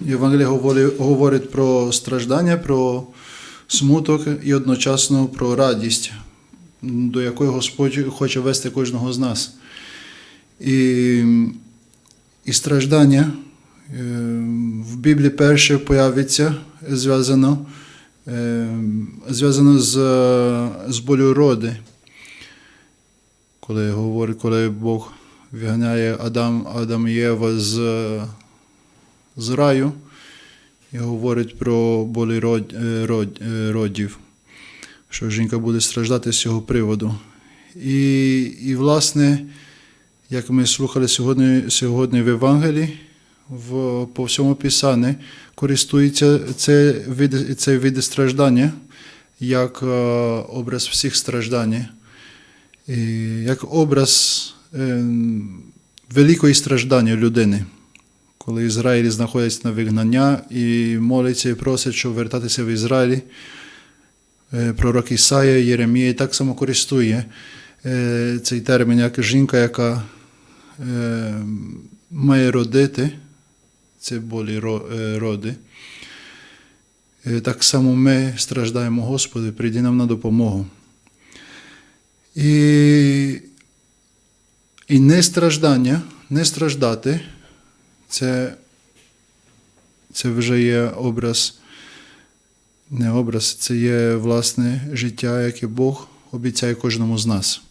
Євангелія говори- говорить про страждання, про смуток і одночасно про радість, до якої Господь хоче вести кожного з нас. І, і страждання е, в Біблії перше появиться зв'язано, е, зв'язано з, з болю роди. Коли говорить, коли Бог виганяє Адам, Адам і Єва з, з раю і говорить про болі род, е, род, е, родів, що жінка буде страждати з цього приводу. І, і власне, як ми слухали сьогодні, сьогодні в Євангелії, в, по всьому Писанні, користується це від, це від страждання як е, образ всіх страждань, як образ великої страждання людини. Коли Ізраїль знаходиться на вигнання і молиться і просить, щоб вертатися в Ізраїль, е, пророк Ісая, Єремія так само користує е, цей термін, як жінка, яка е, має родити, це болі роди. Так само ми страждаємо, Господи, прийди нам на допомогу. І, і не страждання, не страждати, це, це вже є образ, не образ, це є власне життя, яке Бог обіцяє кожному з нас.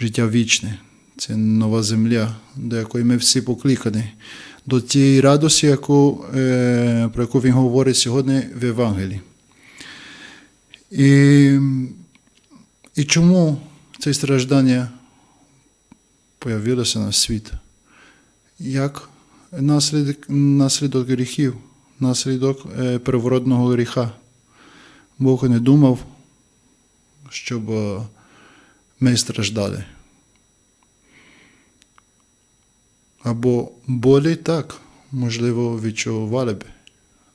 Життя вічне. Це нова земля, до якої ми всі покликані, до тієї радості, яку, е, про яку він говорить сьогодні в Євангелії. І, і чому це страждання появилося на світ? Як наслідок, наслідок гріхів, наслідок е, первородного гріха. Бог не думав, щоб е, ми страждали. Або болі так, можливо, відчували б.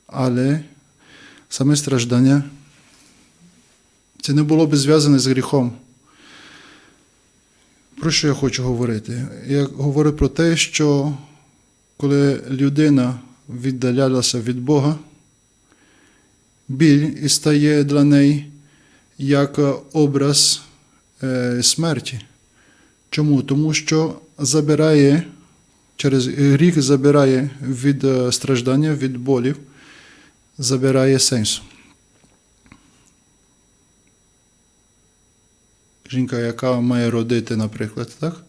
Але саме страждання це не було б зв'язане з гріхом. Про що я хочу говорити? Я говорю про те, що коли людина віддалялася від Бога, біль і стає для неї як образ е, смерті. Чому? Тому що забирає, через гріх забирає від е, страждання, від болів, забирає сенсу. Жінка, яка має родити, наприклад, так?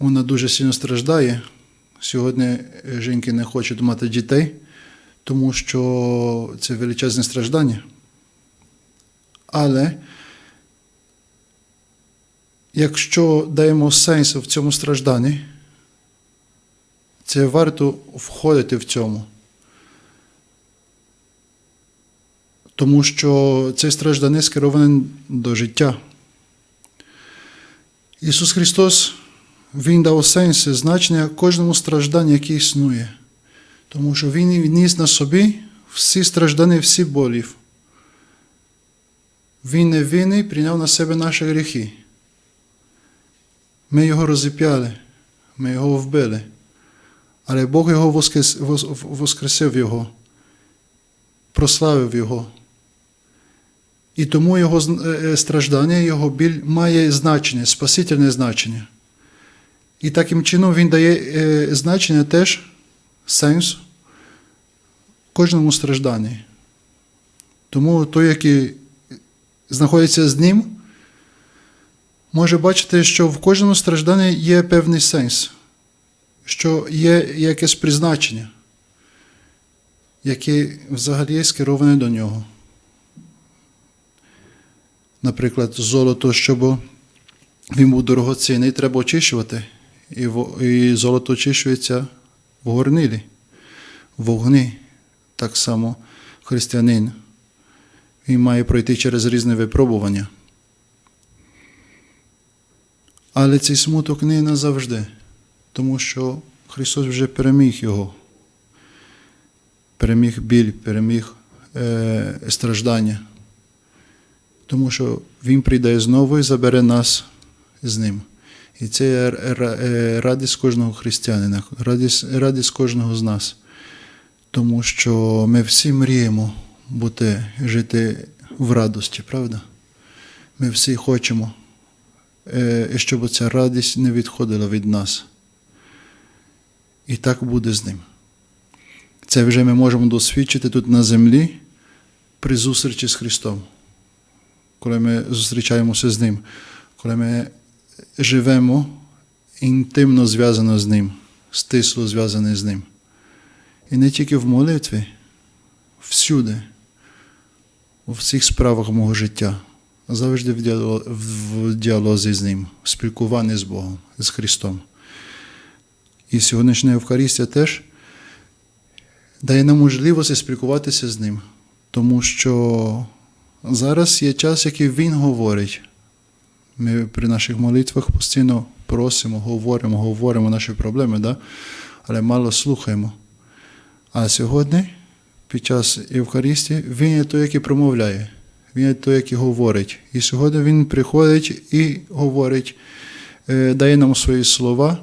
Е, вона дуже сильно страждає. Сьогодні жінки не хочуть мати дітей, тому що це величезне страждання. Але якщо даємо сенс в цьому стражданні, це варто входити в цьому. Тому що це страждання скероване до життя. Ісус Христос Він дав сенс, значення кожному стражданню, яке існує. Тому що Він вніс на собі всі страждання, всі болів. Він не винний прийняв на себе наші гріхи. Ми його розіп'яли, ми його вбили. Але Бог його воскрес, воскресив його, прославив його. І тому його е, е, страждання, його біль має значення, спасительне значення. І таким чином він дає е, значення теж сенс кожному стражданні. Тому той, який знаходиться з ним, може бачити, що в кожному стражданні є певний сенс, що є якесь призначення, яке взагалі скероване до нього. Наприклад, золото, щоб він був дорогоцінний, треба очищувати. І, і золото очищується в горнилі, в вогні. Так само християнин. Він має пройти через різне випробування. Але цей смуток не назавжди, тому що Христос вже переміг його. Переміг біль, переміг е, страждання. Тому що Він прийде знову і забере нас з ним. І це е, радість кожного християнина, радість, радість кожного з нас. Тому що ми всі мріємо бути, жити в радості, правда? Ми всі хочемо, е, щоб ця радість не відходила від нас. І так буде з ним. Це вже ми можемо досвідчити тут на землі при зустрічі з Христом, коли ми зустрічаємося з Ним, коли ми живемо інтимно зв'язано з Ним, стисло зв'язані з Ним. І не тільки в молитві, всюди, у всіх справах мого життя, завжди в діалозі з Ним, в спілкуванні з Богом, з Христом. І сьогоднішня Евхаристія теж дає нам можливість спілкуватися з ним, тому що зараз є час, який він говорить. Ми при наших молитвах постійно просимо, говоримо, говоримо наші проблеми, да? але мало слухаємо. А сьогодні, під час Євхаристії, він є той, який промовляє, він є той, який говорить. І сьогодні він приходить і говорить, е, дає нам свої слова,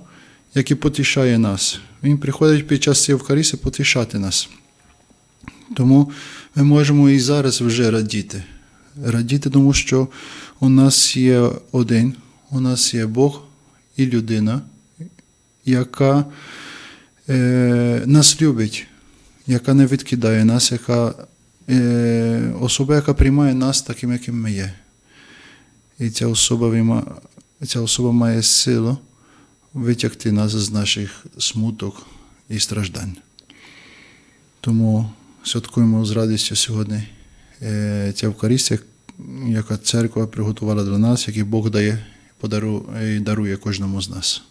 які потішає нас. Він приходить під час Євхаристії потішати нас. Тому ми можемо і зараз вже радіти. Радіти, тому що у нас є один, у нас є Бог і людина, яка е, нас любить, яка не відкидає нас, яка е, особа, яка приймає нас таким, яким ми є. І ця особа, ця особа має силу витягти нас з наших смуток і страждань. Тому святкуємо з радістю сьогодні ця Евхаристія, яка церква приготувала для нас, який Бог дає подару- і дарує кожному з нас.